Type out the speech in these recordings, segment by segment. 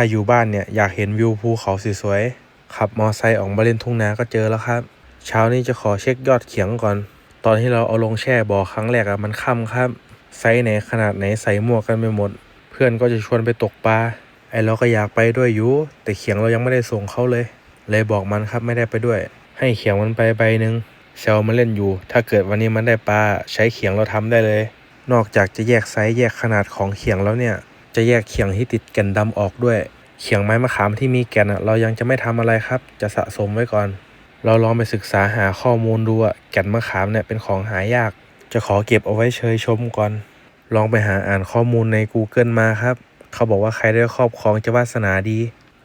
ถ้าอยู่บ้านเนี่ยอยากเห็นวิวภูเขาสวยๆ ขับมอไซค์ออกมาเล่นทุ่งนาก็เจอแล้วครับ เช้านี้จะขอเช็คยอดเขียงก่อน ตอนที่เราเอาลงแช่บ่อครั้งแรกอะมันค่ำครับไซส์ไหนขนาดไหนใส่หมวกกันไปหมด เพื่อนก็จะชวนไปตกปลา ไอเราก็อยากไปด้วยอยู่ แต่เขียงเรายังไม่ได้ส่งเขาเลย เลยบอกมันครับไม่ได้ไปด้วย ให้เขียงมันไปใบหนึ่งเซลมันเล่นอยู่ ถ้าเกิดวันนี้มันได้ปลาใช้เขียงเราทำได้เลย นอกจากจะแยกไซส์แยกขนาดของเขียงแล้วเนี่ย จะแยกเขียงที่ติดแก่นดำออกด้วย เขียงไม้มะขามที่มีแก่นเรายังจะไม่ทำอะไรครับ จะสะสมไว้ก่อน เราลองไปศึกษาหาข้อมูลดูอะแก่นมะขามเนี่ยเป็นของหายาก จะขอเก็บเอาไว้เชยชมก่อน ลองไปหาอ่านข้อมูลใน Google มาครับ เขาบอกว่าใครได้ครอบครองจะวาสนาดี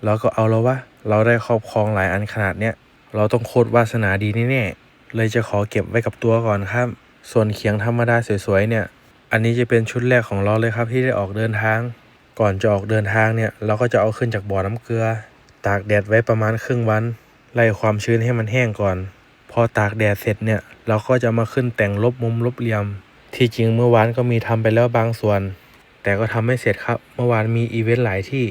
เราก็เอาแล้ววะเราได้ครอบครองหลายอันขนาดเนี้ยเราต้องโคตรวาสนาดีแน่ๆเลยจะขอเก็บไว้กับตัวก่อนครับ ส่วนเขียงธรรมดาสวยๆเนี่ย อันนี้จะเป็นชุดแรกของเราเลยครับที่ได้ออกเดินทาง ก่อนจะออกเดินทางเนี่ยเราก็จะเอาขึ้นจากบ่อน้ำเกลือ ตากแดดไว้ประมาณครึ่งวัน ไล่ความชื้นให้มันแห้งก่อน พอตากแดดเสร็จเนี่ยเราก็จะมาขึ้นแต่งลบมุมลบเหลี่ยม ที่จริงเมื่อวานก็มีทำไปแล้วบางส่วน แต่ก็ทำไม่เสร็จครับ เมื่อวานมีอีเวนต์หลายที่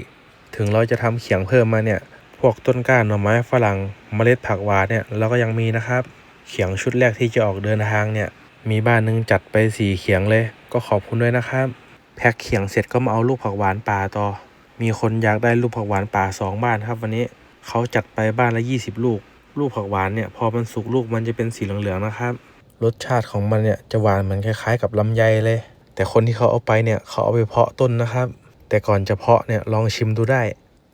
ถึงเราจะทำเขียงเพิ่มมาเนี่ย พวกต้นก้านหน่อไม้ฝรั่งเมล็ดผักหวานเนี่ยเราก็ยังมีนะครับ เขียงชุดแรกที่จะออกเดินทางเนี่ยมีบ้านหนึงจัดไปสี่เขียงเลย ก็ขอบคุณด้วยนะครับ แพ็คเขียงเสร็จก็มาเอาลูกผักหวานป่าต่อ มีคนอยากได้ลูกผักหวานป่าสองบ้านครับ วันนี้เขาจัดไปบ้านละยี่สิบลูก ลูกผักหวานเนี่ยพอมันสุกลูกมันจะเป็นสีเหลืองๆนะครับ รสชาติของมันเนี่ยจะหวานเหมือนคล้ายๆ กับลำไยเลย แต่คนที่เขาเอาไปเนี่ยเขาเอาไปเพาะต้นนะครับ แต่ก่อนจะเพาะเนี่ยลองชิมดูได้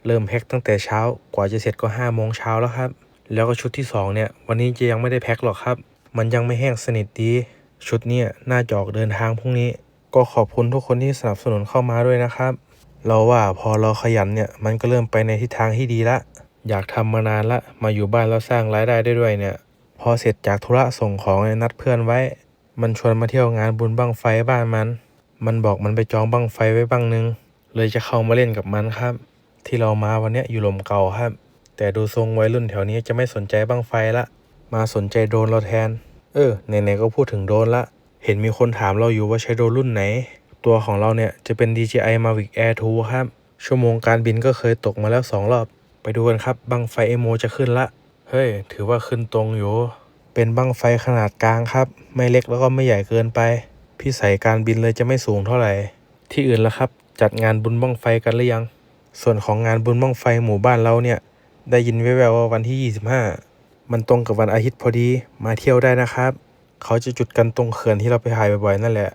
เริ่มแพ็คตั้งแต่เช้ากว่าจะเสร็จก็5้าโมงเช้าแล้วครับ แล้วก็ชุดที่สองเนี่ยวันนี้จะยังไม่ได้แพ็คหรอกครับ มันยังไม่แห้งสนิทดี ชุดเนี่ยน่าจะออกเดินทางพรุ่งนี้ ก็ขอบคุณทุกคนที่สนับสนุนเข้ามาด้วยนะครับ เราว่าพอเราขยันเนี่ยมันก็เริ่มไปในทิศทางที่ดีละ อยากทำมานานละมาอยู่บ้านแล้วสร้างรายได้ได้ด้วยเนี่ย พอเสร็จจากธุระส่งของนัดเพื่อนไว้ มันชวนมาเที่ยวงานบุญบั้งไฟบ้านมัน มันบอกมันไปจองบั้งไฟไว้บั้งหนึง เลยจะเข้ามาเล่นกับมันครับ ที่เรามาวันนี้อยู่ลมเก่าครับ แต่ดูทรงวัยรุ่นแถวนี้จะไม่สนใจบั้งไฟละ มาสนใจโดนเราแทน เออไหนๆก็พูดถึงโดนละ เห็นมีคนถามเราอยู่ว่าใช้โดรนรุ่นไหน ตัวของเราเนี่ยจะเป็น DJI Mavic Air 2 ครับ ชั่วโมงการบินก็เคยตกมาแล้วสองรอบ ไปดูกันครับ บังไฟเอโมจะขึ้นละ เฮ้ย ถือว่าขึ้นตรงอยู่ เป็นบังไฟขนาดกลางครับ ไม่เล็กแล้วก็ไม่ใหญ่เกินไป พิสัยการบินเลยจะไม่สูงเท่าไหร่ ที่อื่นละครับ จัดงานบุญบังไฟกันหรือยัง ส่วนของงานบุญบังไฟหมู่บ้านเราเนี่ย ได้ยินแว่วๆว่าวันที่ 25 มันตรงกับวันอาทิตย์พอดี มาเที่ยวได้นะครับ เขาจะจุดกันตรงเขื่อนที่เราไปถ่ายบ่อยๆนั่นแหละ